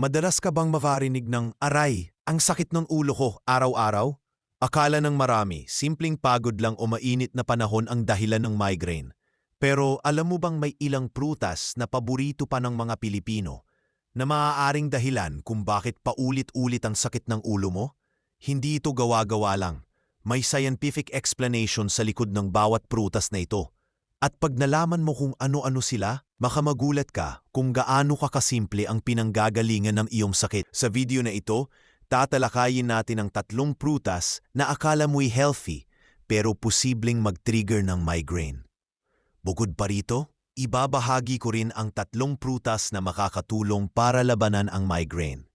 Madalas ka bang makarinig ng aray, ang sakit ng ulo ko araw-araw? Akala ng marami, simpleng pagod lang o mainit na panahon ang dahilan ng migraine. Pero alam mo bang may ilang prutas na paborito pa ng mga Pilipino na maaaring dahilan kung bakit paulit-ulit ang sakit ng ulo mo? Hindi ito gawa-gawa lang. May scientific explanation sa likod ng bawat prutas na ito. At pag nalaman mo kung ano-ano sila, makamagulat ka kung gaano ka kasimple ang pinanggagalingan ng iyong sakit. Sa video na ito, tatalakayin natin ang tatlong prutas na akala mo'y healthy pero posibleng mag-trigger ng migraine. Bukod pa rito, ibabahagi ko rin ang tatlong prutas na makakatulong para labanan ang migraine.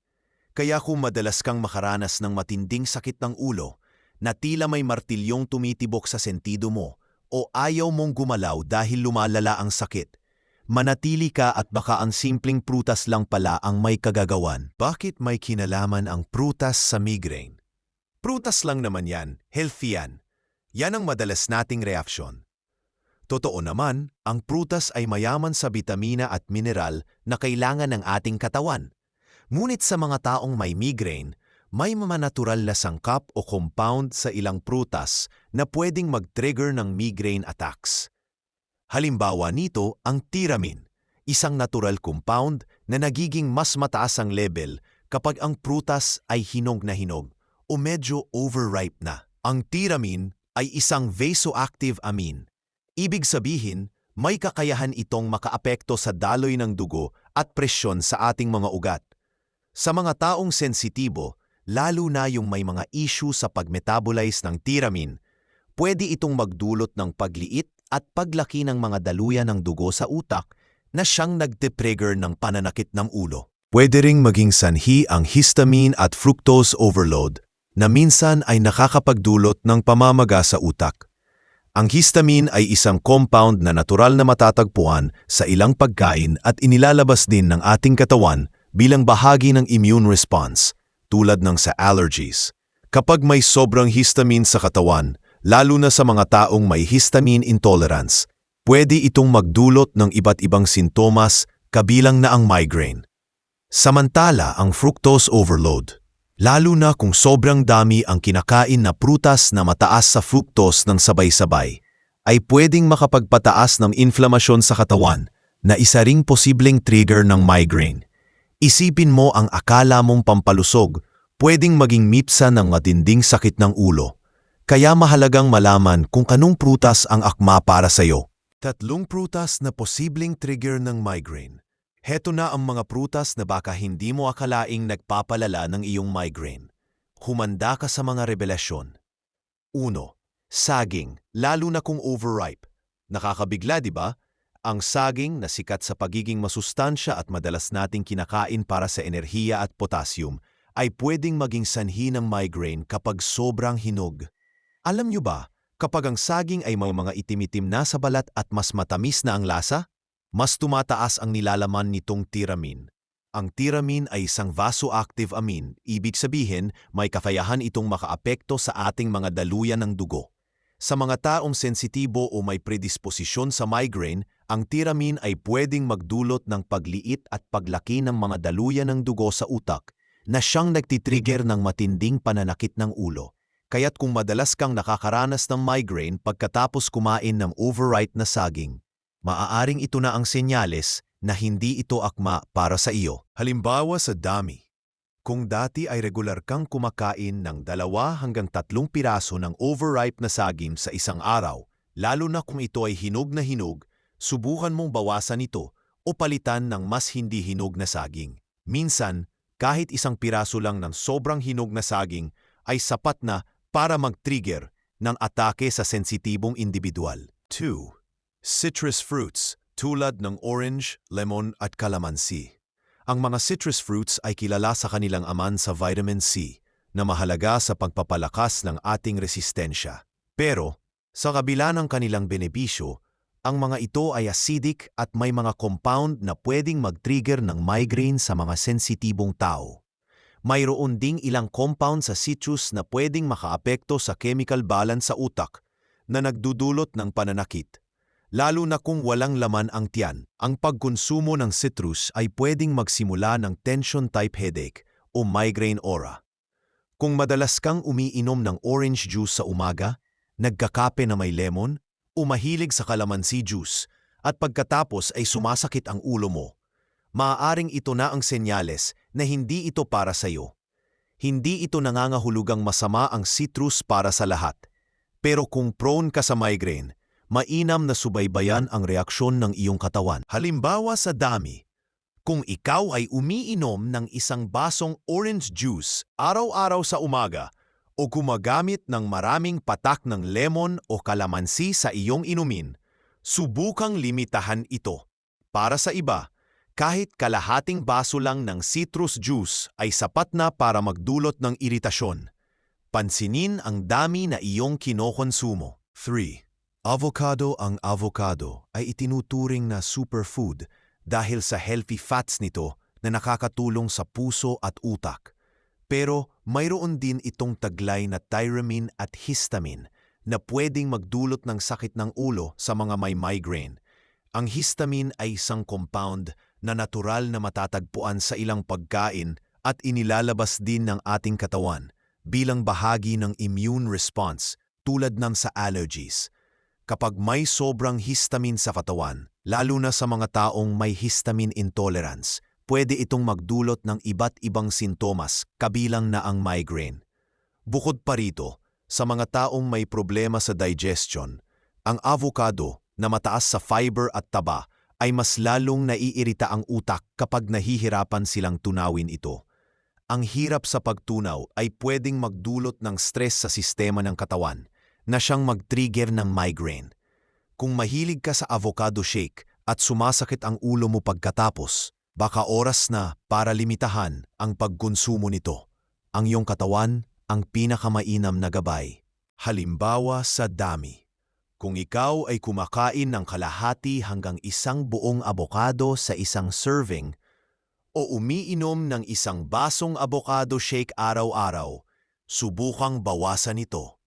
Kaya kung madalas kang makaranas ng matinding sakit ng ulo, na tila may martilyong tumitibok sa sentido mo, o ayaw mong gumalaw dahil lumalala ang sakit, manatili ka at baka ang simpleng prutas lang pala ang may kagagawan. Bakit may kinalaman ang prutas sa migraine? Prutas lang naman yan, healthy yan. Yan ang madalas nating reaksyon. Totoo naman, ang prutas ay mayaman sa bitamina at mineral na kailangan ng ating katawan. Ngunit sa mga taong may migraine, may mga natural na sangkap o compound sa ilang prutas na pwedeng mag-trigger ng migraine attacks. Halimbawa nito ang tiramine, isang natural compound na nagiging mas mataas ang level kapag ang prutas ay hinog na hinog o medyo overripe na. Ang tiramine ay isang vasoactive amine. Ibig sabihin, may kakayahan itong makaapekto sa daloy ng dugo at presyon sa ating mga ugat. Sa mga taong sensitibo, lalo na yung may mga issue sa pagmetabolize ng tiramine, pwede itong magdulot ng pagliit at paglaki ng mga daluyan ng dugo sa utak na siyang nagte-trigger ng pananakit ng ulo. Pwede ring maging sanhi ang histamine at fructose overload na minsan ay nakakapagdulot ng pamamaga sa utak. Ang histamine ay isang compound na natural na matatagpuan sa ilang pagkain at inilalabas din ng ating katawan bilang bahagi ng immune response, tulad ng sa allergies. Kapag may sobrang histamine sa katawan, lalo na sa mga taong may histamine intolerance, pwede itong magdulot ng iba't ibang sintomas kabilang na ang migraine. Samantala ang fructose overload, lalo na kung sobrang dami ang kinakain na prutas na mataas sa fructose ng sabay-sabay, ay pwedeng makapagpataas ng inflamasyon sa katawan na isa ring posibleng trigger ng migraine. Isipin mo ang akala mong pampalusog, pwedeng maging mipsa ng matinding sakit ng ulo. Kaya mahalagang malaman kung anong prutas ang akma para sa iyo. Tatlong prutas na posibleng trigger ng migraine. Heto na ang mga prutas na baka hindi mo akalaing nagpapalala ng iyong migraine. Humanda ka sa mga revelasyon. 1. Saging, lalo na kung overripe. Nakakabigla, di ba? Ang saging na sikat sa pagiging masustansya at madalas nating kinakain para sa enerhiya at potassium ay pwedeng maging sanhi ng migraine kapag sobrang hinog. Alam nyo ba, kapag ang saging ay may mga itimitim na sa balat at mas matamis na ang lasa, mas tumataas ang nilalaman nitong tiramine. Ang tiramine ay isang vasoactive amine, ibig sabihin may kakayahan itong makaapekto sa ating mga daluyan ng dugo. Sa mga taong sensitibo o may predisposisyon sa migraine, ang tiramine ay pwedeng magdulot ng pagliit at paglaki ng mga daluyan ng dugo sa utak na siyang nagtitrigger ng matinding pananakit ng ulo. Kaya't kung madalas kang nakakaranas ng migraine pagkatapos kumain ng overripe na saging, maaaring ito na ang senyales na hindi ito akma para sa iyo. Halimbawa sa dami. Kung dati ay regular kang kumakain ng dalawa hanggang tatlong piraso ng overripe na saging sa isang araw, lalo na kung ito ay hinog na hinog, subukan mong bawasan ito o palitan ng mas hindi hinog na saging. Minsan, kahit isang piraso lang ng sobrang hinog na saging ay sapat na para mag-trigger ng atake sa sensitibong individual. 2 citrus fruits tulad ng orange, lemon at calamansi. Ang mga citrus fruits ay kilala sa kanilang aman sa vitamin C na mahalaga sa pagpapalakas ng ating resistensya. Pero, sa kabila ng kanilang benepisyo, ang mga ito ay acidic at may mga compound na pwedeng mag-trigger ng migraine sa mga sensitibong tao. Mayroon ding ilang compound sa citrus na pwedeng makaapekto sa chemical balance sa utak na nagdudulot ng pananakit lalo na kung walang laman ang tiyan. Ang pagkonsumo ng citrus ay pwedeng magsimula ng tension-type headache o migraine aura. Kung madalas kang umiinom ng orange juice sa umaga, nagkakape na may lemon, o mahilig sa kalamansi juice, at pagkatapos ay sumasakit ang ulo mo, maaaring ito na ang senyales na hindi ito para sa iyo. Hindi ito nangangahulugang masama ang citrus para sa lahat. Pero kung prone ka sa migraine, mainam na subaybayan ang reaksyon ng iyong katawan. Halimbawa sa dami, kung ikaw ay umiinom ng isang basong orange juice araw-araw sa umaga o gumagamit ng maraming patak ng lemon o kalamansi sa iyong inumin, subukang limitahan ito. Para sa iba, kahit kalahating baso lang ng citrus juice ay sapat na para magdulot ng iritasyon. Pansinin ang dami na iyong kinokonsumo. 3. Avocado Ang avocado ay itinuturing na superfood dahil sa healthy fats nito na nakakatulong sa puso at utak. Pero mayroon din itong taglay na tyramine at histamine na pwedeng magdulot ng sakit ng ulo sa mga may migraine. Ang histamine ay isang compound na natural na matatagpuan sa ilang pagkain at inilalabas din ng ating katawan bilang bahagi ng immune response tulad ng sa allergies. Kapag may sobrang histamine sa katawan, lalo na sa mga taong may histamine intolerance, pwede itong magdulot ng iba't ibang sintomas kabilang na ang migraine. Bukod pa rito, sa mga taong may problema sa digestion, ang avocado na mataas sa fiber at taba ay mas lalong naiirita ang utak kapag nahihirapan silang tunawin ito. Ang hirap sa pagtunaw ay pwedeng magdulot ng stress sa sistema ng katawan na siyang mag-trigger ng migraine. Kung mahilig ka sa avocado shake at sumasakit ang ulo mo pagkatapos, baka oras na para limitahan ang pagkonsumo nito. Ang iyong katawan ang pinakamainam na gabay. Halimbawa sa dami. Kung ikaw ay kumakain ng kalahati hanggang isang buong abokado sa isang serving o umiinom ng isang basong abokado shake araw-araw, subukang bawasan ito.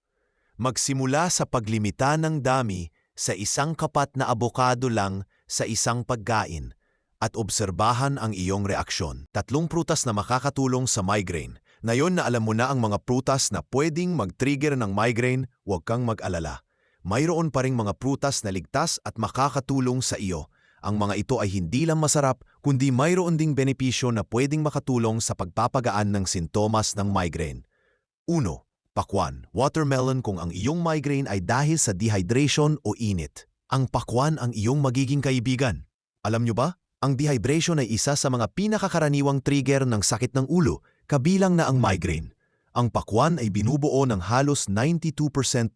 Magsimula sa paglimita ng dami sa isang kapat na abokado lang sa isang pagkain at obserbahan ang iyong reaksyon. Tatlong prutas na makakatulong sa migraine. Ngayon na alam mo na ang mga prutas na pwedeng mag-trigger ng migraine, huwag kang mag-alala. Mayroon pa ring mga prutas na ligtas at makakatulong sa iyo. Ang mga ito ay hindi lang masarap, kundi mayroon ding benepisyo na pwedeng makatulong sa pagpapagaan ng sintomas ng migraine. 1. Pakwan, watermelon kung ang iyong migraine ay dahil sa dehydration o init. Ang pakwan ang iyong magiging kaibigan. Alam nyo ba? Ang dehydration ay isa sa mga pinakakaraniwang trigger ng sakit ng ulo, kabilang na ang migraine. Ang pakwan ay binubuo ng halos 92%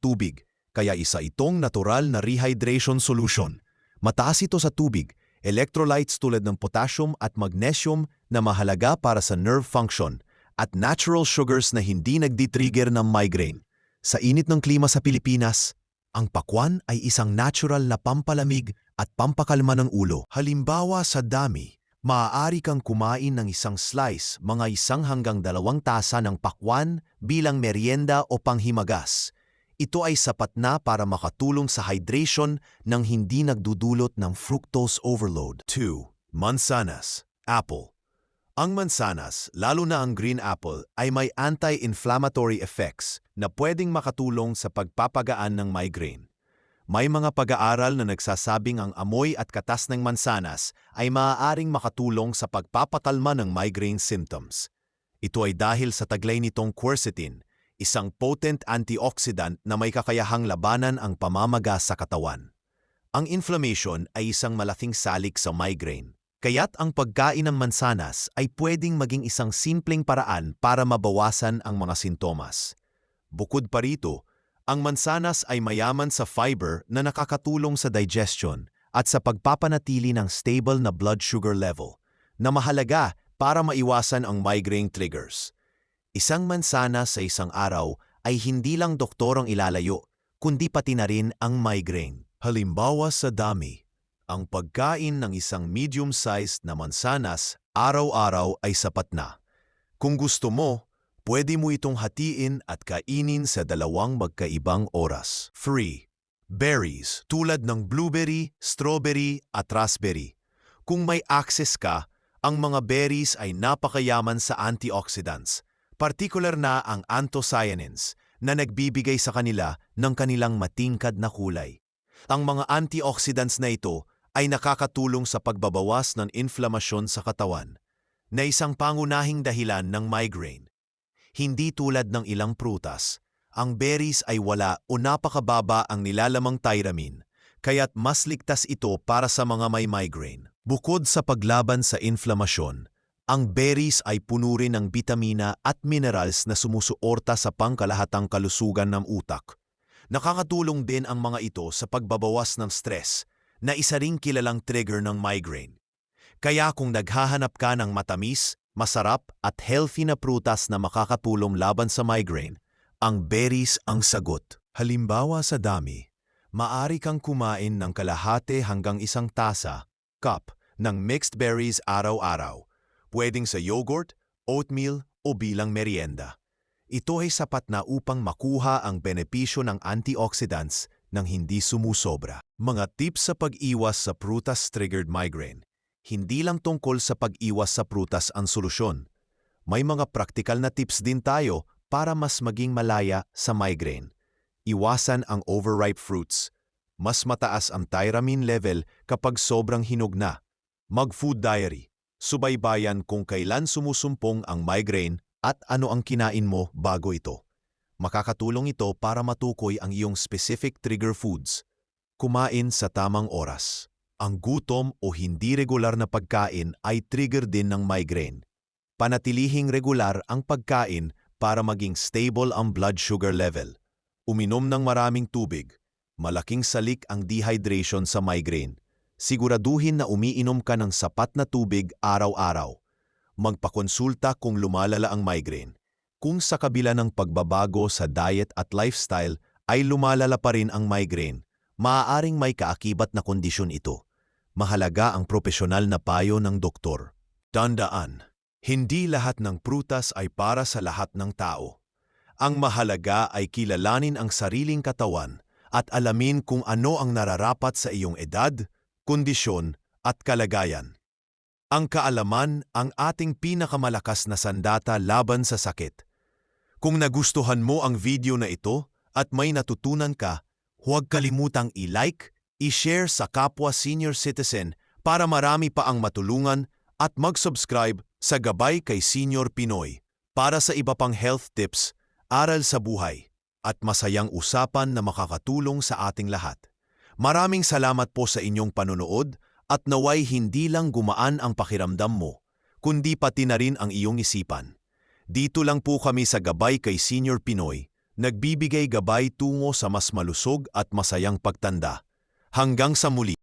tubig, kaya isa itong natural na rehydration solution. Mataas ito sa tubig, electrolytes tulad ng potassium at magnesium na mahalaga para sa nerve function, at natural sugars na hindi nagdi-trigger ng migraine. Sa init ng klima sa Pilipinas, ang pakwan ay isang natural na pampalamig at pampakalma ng ulo. Halimbawa sa dami, maaari kang kumain ng isang slice, mga isang hanggang dalawang tasa ng pakwan bilang merienda o panghimagas. Ito ay sapat na para makatulong sa hydration nang hindi nagdudulot ng fructose overload. 2. Mansanas, apple. Ang mansanas, lalo na ang green apple, ay may anti-inflammatory effects na pwedeng makatulong sa pagpapagaan ng migraine. May mga pag-aaral na nagsasabing ang amoy at katas ng mansanas ay maaaring makatulong sa pagpapakalma ng migraine symptoms. Ito ay dahil sa taglay nitong quercetin, isang potent antioxidant na may kakayahang labanan ang pamamaga sa katawan. Ang inflammation ay isang malaking salik sa migraine Kaya't ang pagkain ng mansanas ay pwedeng maging isang simpleng paraan para mabawasan ang mga sintomas. Bukod pa rito, ang mansanas ay mayaman sa fiber na nakakatulong sa digestion at sa pagpapanatili ng stable na blood sugar level, na mahalaga para maiwasan ang migraine triggers. Isang mansanas sa isang araw ay hindi lang doktorong ilalayo, kundi pati na rin ang migraine. Halimbawa sa dami, ang pagkain ng isang medium-sized na mansanas araw-araw ay sapat na. Kung gusto mo, pwede mo itong hatiin at kainin sa dalawang magkaibang oras. 3. Berries tulad ng blueberry, strawberry at raspberry. Kung may access ka, ang mga berries ay napakayaman sa antioxidants, partikular na ang anthocyanins na nagbibigay sa kanila ng kanilang matingkad na kulay. Ang mga antioxidants na ito ay nakakatulong sa pagbabawas ng inflamasyon sa katawan, na isang pangunahing dahilan ng migraine. Hindi tulad ng ilang prutas, ang berries ay wala o napakababa ang nilalamang tyramine, kaya't mas ligtas ito para sa mga may migraine. Bukod sa paglaban sa inflamasyon, ang berries ay puno rin ng bitamina at minerals na sumusuorta sa pangkalahatang kalusugan ng utak. Nakakatulong din ang mga ito sa pagbabawas ng stress, na isa ring kilalang trigger ng migraine. Kaya kung naghahanap ka ng matamis, masarap at healthy na prutas na makakatulong laban sa migraine, ang berries ang sagot. Halimbawa sa dami, maari kang kumain ng kalahati hanggang isang tasa, cup, ng mixed berries araw-araw, pwedeng sa yogurt, oatmeal o bilang merienda. Ito ay sapat na upang makuha ang benepisyo ng antioxidants nang hindi sumusobra. Mga tips sa pag-iwas sa prutas-triggered migraine. Hindi lang tungkol sa pag-iwas sa prutas ang solusyon. May mga praktikal na tips din tayo para mas maging malaya sa migraine. Iwasan ang overripe fruits. Mas mataas ang tyramine level kapag sobrang hinog na. Mag-food diary. Subaybayan kung kailan sumusumpong ang migraine at ano ang kinain mo bago ito. Makakatulong ito para matukoy ang iyong specific trigger foods. Kumain sa tamang oras. Ang gutom o hindi regular na pagkain ay trigger din ng migraine. Panatilihing regular ang pagkain para maging stable ang blood sugar level. Uminom ng maraming tubig. Malaking salik ang dehydration sa migraine. Siguraduhin na umiinom ka ng sapat na tubig araw-araw. Magpakonsulta kung lumalala ang migraine. Kung sa kabila ng pagbabago sa diet at lifestyle ay lumalala pa rin ang migraine, maaaring may kaakibat na kondisyon ito. Mahalaga ang propesyonal na payo ng doktor. Tandaan, hindi lahat ng prutas ay para sa lahat ng tao. Ang mahalaga ay kilalanin ang sariling katawan at alamin kung ano ang nararapat sa iyong edad, kondisyon at kalagayan. Ang kaalaman ang ating pinakamalakas na sandata laban sa sakit. Kung nagustuhan mo ang video na ito at may natutunan ka, huwag kalimutang i-like, i-share sa kapwa senior citizen para marami pa ang matulungan at mag-subscribe sa Gabay kay Senior Pinoy para sa iba pang health tips, aral sa buhay, at masayang usapan na makakatulong sa ating lahat. Maraming salamat po sa inyong panonood at naway hindi lang gumaan ang pakiramdam mo, kundi pati na rin ang iyong isipan. Dito lang po kami sa Gabay kay Senior Pinoy, nagbibigay gabay tungo sa mas malusog at masayang pagtanda. Hanggang sa muli!